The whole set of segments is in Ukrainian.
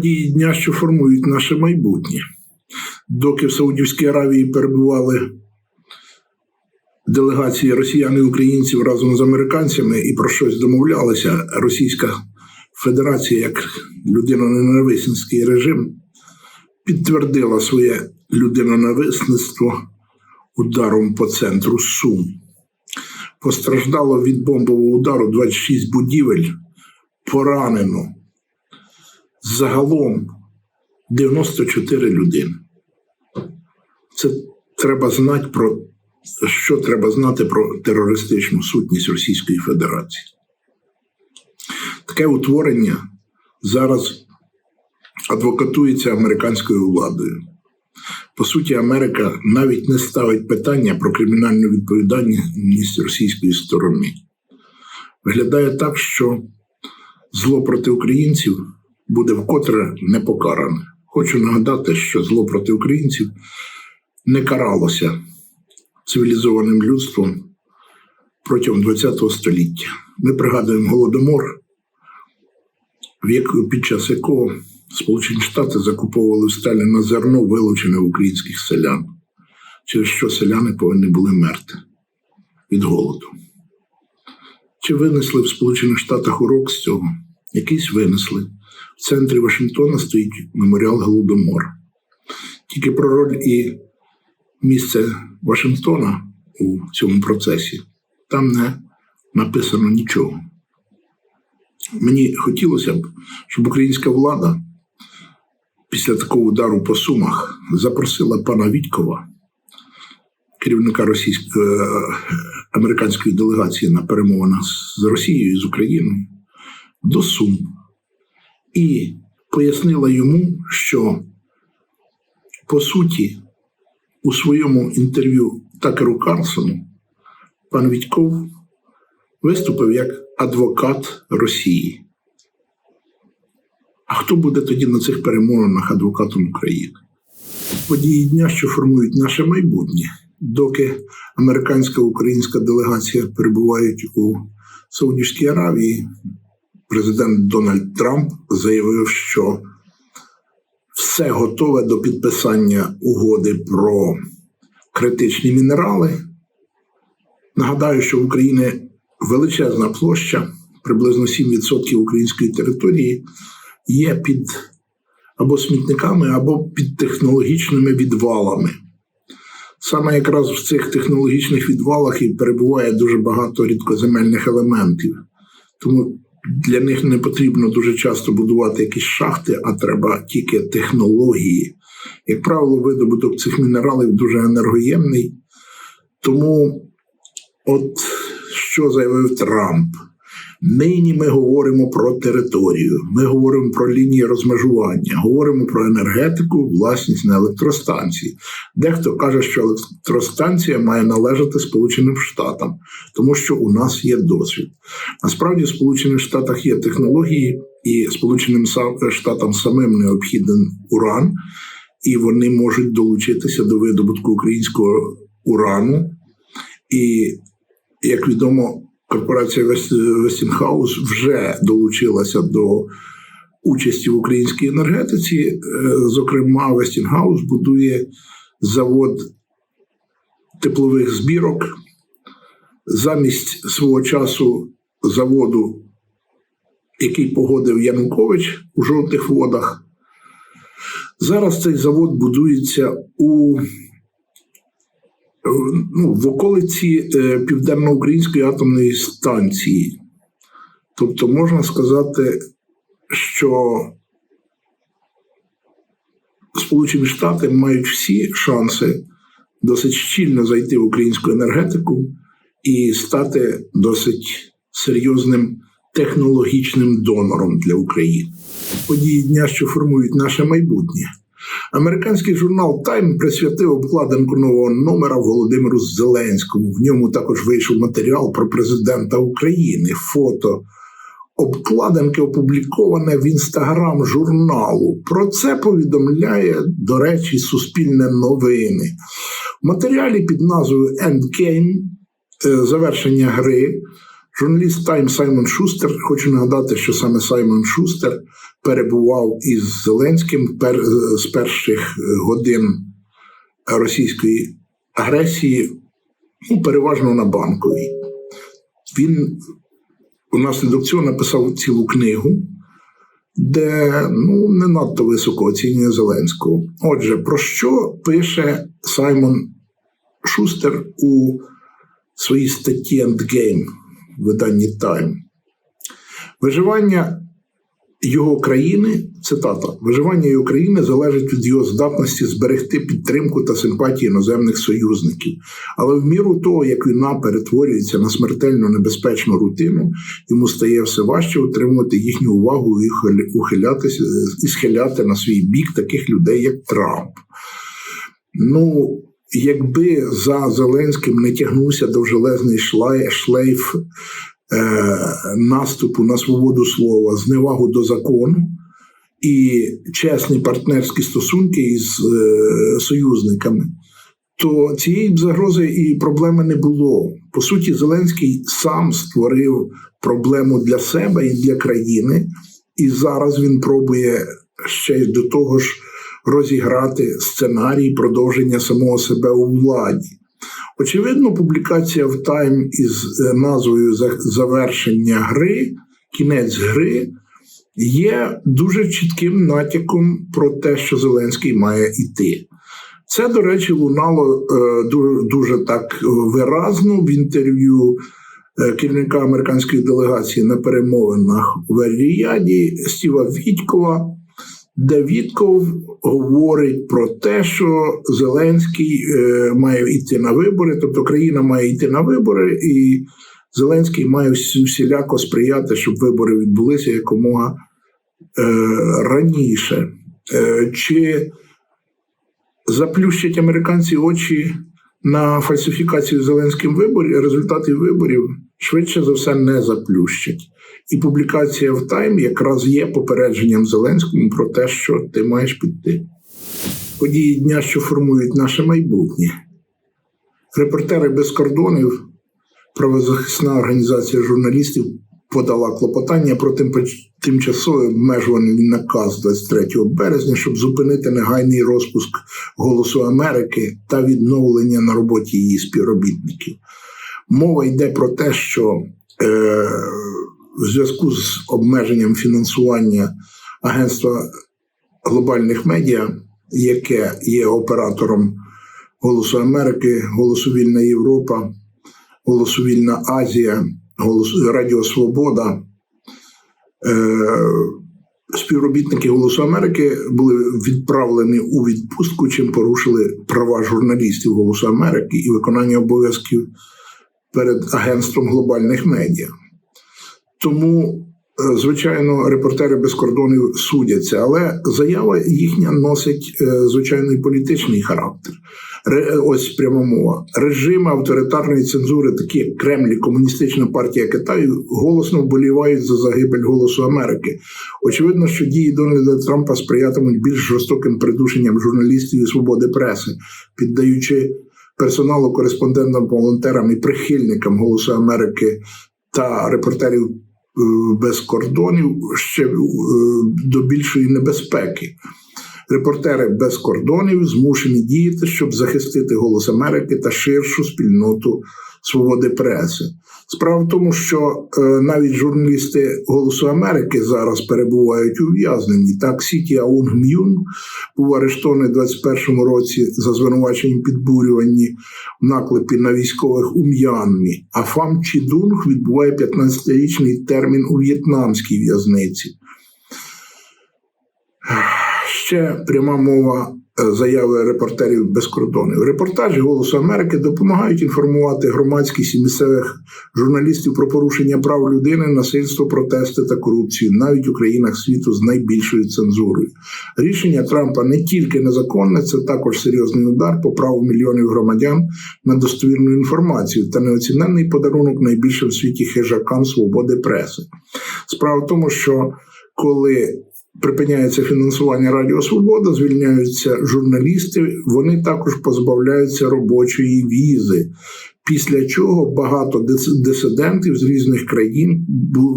події дня, що формують наше майбутнє. Доки в Саудівській Аравії перебували делегації росіян і українців разом з американцями і про щось домовлялися, Російська Федерація, як людиноненависницький режим, підтвердила своє людиноненависництво ударом по центру Сум. Постраждало від бомбового удару 26 будівель, поранено загалом 94 людини. Це треба знати про що треба знати про терористичну сутність Російської Федерації. Таке утворення зараз адвокатується американською владою. По суті, Америка навіть не ставить питання про кримінальну відповідальність російської сторони. Виглядає так, що зло проти українців буде вкотре не покаране. Хочу нагадати, що зло проти українців не каралося цивілізованим людством протягом ХХ століття. Ми пригадуємо голодомор, під час якого Сполучені Штати закуповували в Сталіна зерно, вилучене українських селян, через що селяни повинні були мерти від голоду. Чи винесли в Сполучених Штатах урок з цього? Якийсь винесли. В центрі Вашингтона стоїть меморіал Голодомор. Тільки про роль і місце Вашингтона у цьому процесі там не написано нічого. Мені хотілося б, щоб українська влада після такого удару по сумах запросила пана Вітькова, керівника російської е, американської делегації на перемовинах з Росією і з Україною, до Сум і пояснила йому, що по суті у своєму інтерв'ю Такеру Карлсону пан Вітьков виступив як адвокат Росії. А хто буде тоді на цих перемовинах адвокатом України? Події дня, що формують наше майбутнє, доки американська українська делегація перебувають у Саудівській Аравії, президент Дональд Трамп заявив, що все готове до підписання угоди про критичні мінерали. Нагадаю, що в Україні величезна площа, приблизно 7% української території, є під або смітниками, або під технологічними відвалами. Саме якраз в цих технологічних відвалах і перебуває дуже багато рідкоземельних елементів. Тому для них не потрібно дуже часто будувати якісь шахти, а треба тільки технології. Як правило, видобуток цих мінералів дуже енергоємний. Тому, от що заявив Трамп. Нині ми говоримо про територію, ми говоримо про лінії розмежування, говоримо про енергетику, власність на електростанції. Дехто каже, що електростанція має належати Сполученим Штатам, тому що у нас є досвід. Насправді, в Сполучених Штатах є технології, і Сполученим Штатам самим необхіден уран, і вони можуть долучитися до видобутку українського урану. І, як відомо, корпорація Вестінхаус вже долучилася до участі в українській енергетиці. Е, Зокрема, Вестінгаус будує завод теплових збірок. Замість свого часу заводу, який погодив Янукович у жовтих водах. Зараз цей завод будується у ну, в околиці е, Південноукраїнської атомної станції. Тобто можна сказати, що Сполучені Штати мають всі шанси досить щільно зайти в українську енергетику і стати досить серйозним технологічним донором для України. Події дня, що формують наше майбутнє. Американський журнал Тайм присвятив обкладинку нового номера Володимиру Зеленському. В ньому також вийшов матеріал про президента України. Фото обкладинки опубліковане в інстаграм журналу. Про це повідомляє, до речі, Суспільне новини. В матеріалі під назвою Endgame е, завершення гри. Журналіст Тайм Саймон Шустер. Хочу нагадати, що саме Саймон Шустер перебував із Зеленським з перших е, годин російської агресії, ну, переважно на банковій. Він унаслідок цього написав цілу книгу, де ну, не надто високо оцінює Зеленського. Отже, про що пише Саймон Шустер у своїй статті Endgame в виданні Time? Виживання його країни, цитата, виживання його країни залежить від його здатності зберегти підтримку та симпатії іноземних союзників. Але в міру того, як війна перетворюється на смертельно небезпечну рутину, йому стає все важче утримувати їхню увагу і ухилятися і схиляти на свій бік таких людей, як Трамп. Ну, якби за Зеленським не тягнувся довжелезний шлейф Е, наступу на свободу слова, зневагу до закону і чесні партнерські стосунки із е, союзниками, то цієї б загрози і проблеми не було. По суті, Зеленський сам створив проблему для себе і для країни, і зараз він пробує ще й до того ж розіграти сценарій продовження самого себе у владі. Очевидно, публікація в Тайм із е, назвою Завершення гри, кінець гри є дуже чітким натяком про те, що Зеленський має йти. Це, до речі, лунало е, дуже, дуже так виразно в інтерв'ю е, керівника американської делегації на перемовинах в Ріяді Стіва Вітькова де Вітков говорить про те, що Зеленський е, має йти на вибори, тобто країна має йти на вибори, і Зеленський має всіляко сприяти, щоб вибори відбулися якомога е, раніше. Е, чи заплющать американці очі на фальсифікацію Зеленським виборів, результатів виборів швидше за все не заплющать. І публікація в Тайм якраз є попередженням Зеленському про те, що ти маєш піти. Події дня, що формують наше майбутнє. Репортери без кордонів, правозахисна організація журналістів подала клопотання про тимчасовий обмежувальний наказ 23 березня, щоб зупинити негайний розпуск Голосу Америки та відновлення на роботі її співробітників. Мова йде про те, що е, в зв'язку з обмеженням фінансування Агентства глобальних медіа, яке є оператором Голосу Америки, Голосу Вільна Європа, Голосу Вільна Азія, Голос Радіо Свобода. Е, Співробітники Голосу Америки були відправлені у відпустку, чим порушили права журналістів Голосу Америки і виконання обов'язків перед агентством глобальних медіа. Тому, е, звичайно, репортери без кордонів судяться, але заява їхня носить е, звичайно і політичний характер. Ось пряма мова. Режими авторитарної цензури, такі як Кремль, Комуністична партія Китаю, голосно вболівають за загибель голосу Америки. Очевидно, що дії Дональда Трампа сприятимуть більш жорстоким придушенням журналістів і свободи преси, піддаючи персоналу, кореспондентам, волонтерам і прихильникам Голосу Америки та репортерів е, без кордонів ще е, до більшої небезпеки. Репортери без кордонів змушені діяти, щоб захистити голос Америки та ширшу спільноту свободи преси. Справа в тому, що е, навіть журналісти Голосу Америки зараз перебувають у ув'язненні. Так, Сіті Аунг М'юн був арештований у 21-му році за звинуваченням підбурюванні в наклепі на військових у М'янмі. А Фам Чідунг відбуває 15-річний термін у в'єтнамській в'язниці. Ще пряма мова заяви репортерів без кордонів. Репортажі Голосу Америки допомагають інформувати громадськість і місцевих журналістів про порушення прав людини, насильство, протести та корупцію навіть у країнах світу з найбільшою цензурою. Рішення Трампа не тільки незаконне, це також серйозний удар по праву мільйонів громадян на достовірну інформацію та неоціненний подарунок найбільшим в світі хижакам свободи преси. Справа в тому, що коли припиняється фінансування Радіо Свобода, звільняються журналісти, вони також позбавляються робочої візи. Після чого багато дисидентів з різних країн,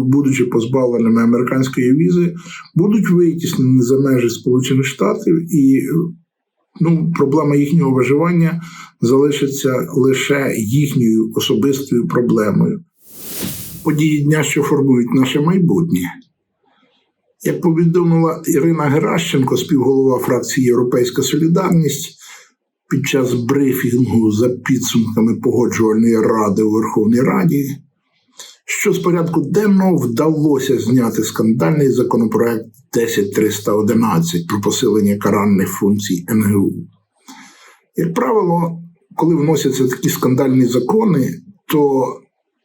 будучи позбавленими американської візи, будуть витіснені за межі Сполучених Штатів, і ну, проблема їхнього виживання залишиться лише їхньою особистою проблемою. Події дня, що формують наше майбутнє. Як повідомила Ірина Геращенко, співголова фракції Європейська Солідарність, під час брифінгу за підсумками погоджувальної ради у Верховній Раді, що з порядку денного вдалося зняти скандальний законопроект 10311 про посилення каральних функцій НГУ. Як правило, коли вносяться такі скандальні закони, то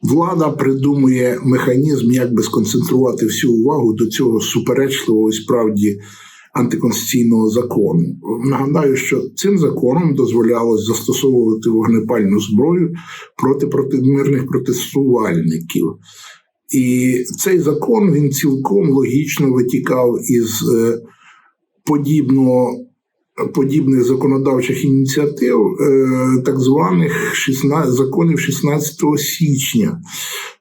влада придумує механізм, як би сконцентрувати всю увагу до цього суперечливого і справді антиконституційного закону. Нагадаю, що цим законом дозволялось застосовувати вогнепальну зброю проти протимирних протестувальників. І цей закон він цілком логічно витікав із е, подібного подібних законодавчих ініціатив, е, так званих 16, законів 16 січня.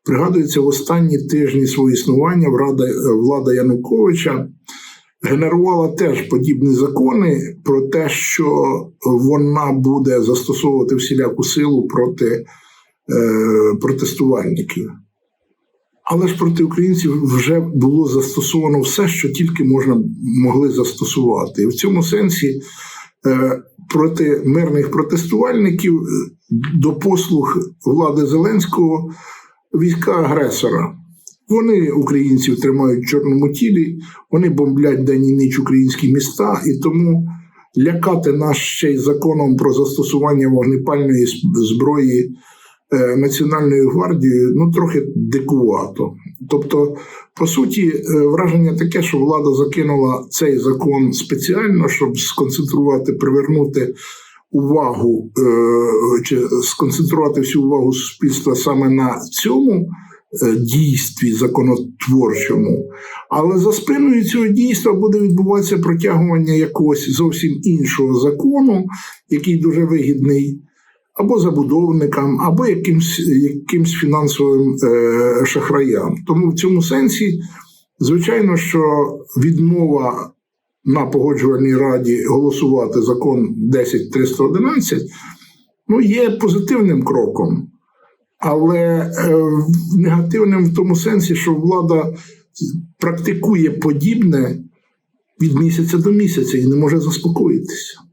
Пригадується, в останні тижні свого існування влада, влада Януковича генерувала теж подібні закони про те, що вона буде застосовувати всіляку силу проти е, протестувальників. Але ж проти українців вже було застосовано все, що тільки можна могли застосувати. І в цьому сенсі е, проти мирних протестувальників е, до послуг влади Зеленського війська агресора. Вони українців тримають в чорному тілі, вони бомблять день і ніч українські міста, і тому лякати нас ще й законом про застосування вогнепальної зброї Національною гвардією ну трохи дикувато. Тобто, по суті, е, враження таке, що влада закинула цей закон спеціально, щоб сконцентрувати, привернути увагу е, чи сконцентрувати всю увагу суспільства саме на цьому е, дійстві законотворчому. Але за спиною цього дійства буде відбуватися протягування якогось зовсім іншого закону, який дуже вигідний або забудовникам, або якимсь, якимсь фінансовим е, шахраям. Тому в цьому сенсі, звичайно, що відмова на погоджувальній раді голосувати закон 10311 ну, є позитивним кроком, але е, негативним в тому сенсі, що влада практикує подібне від місяця до місяця і не може заспокоїтися.